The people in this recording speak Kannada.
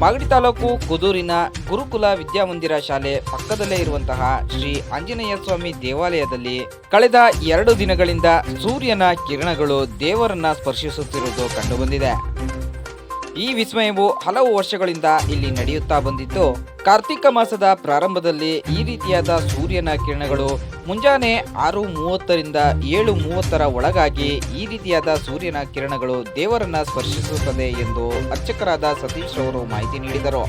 ಮಾಗಡಿ ತಾಲೂಕು ಕುದೂರಿನ ಗುರುಕುಲ ವಿದ್ಯಾಮಂದಿರ ಶಾಲೆ ಪಕ್ಕದಲ್ಲೇ ಇರುವಂತಹ ಶ್ರೀ ಆಂಜನೇಯ ಸ್ವಾಮಿ ದೇವಾಲಯದಲ್ಲಿ ಕಳೆದ ಎರಡು ದಿನಗಳಿಂದ ಸೂರ್ಯನ ಕಿರಣಗಳು ದೇವರನ್ನ ಸ್ಪರ್ಶಿಸುತ್ತಿರುವುದು ಕಂಡುಬಂದಿದೆ ಈ ವಿಸ್ಮಯವು ಹಲವು ವರ್ಷಗಳಿಂದ ಇಲ್ಲಿ ನಡೆಯುತ್ತಾ ಬಂದಿದ್ದು, ಕಾರ್ತಿಕ ಮಾಸದ ಪ್ರಾರಂಭದಲ್ಲಿ ಈ ರೀತಿಯಾದ ಸೂರ್ಯನ ಕಿರಣಗಳು ಮುಂಜಾನೆ ಆರು ಮೂವತ್ತರಿಂದ ಏಳು ಮೂವತ್ತರ ಒಳಗಾಗಿ ಈ ರೀತಿಯಾದ ಸೂರ್ಯನ ಕಿರಣಗಳು ದೇವರನ್ನ ಸ್ಪರ್ಶಿಸುತ್ತದೆ ಎಂದು ಅರ್ಚಕರಾದ ಸತೀಶ್ ಅವರು ಮಾಹಿತಿ ನೀಡಿದರು.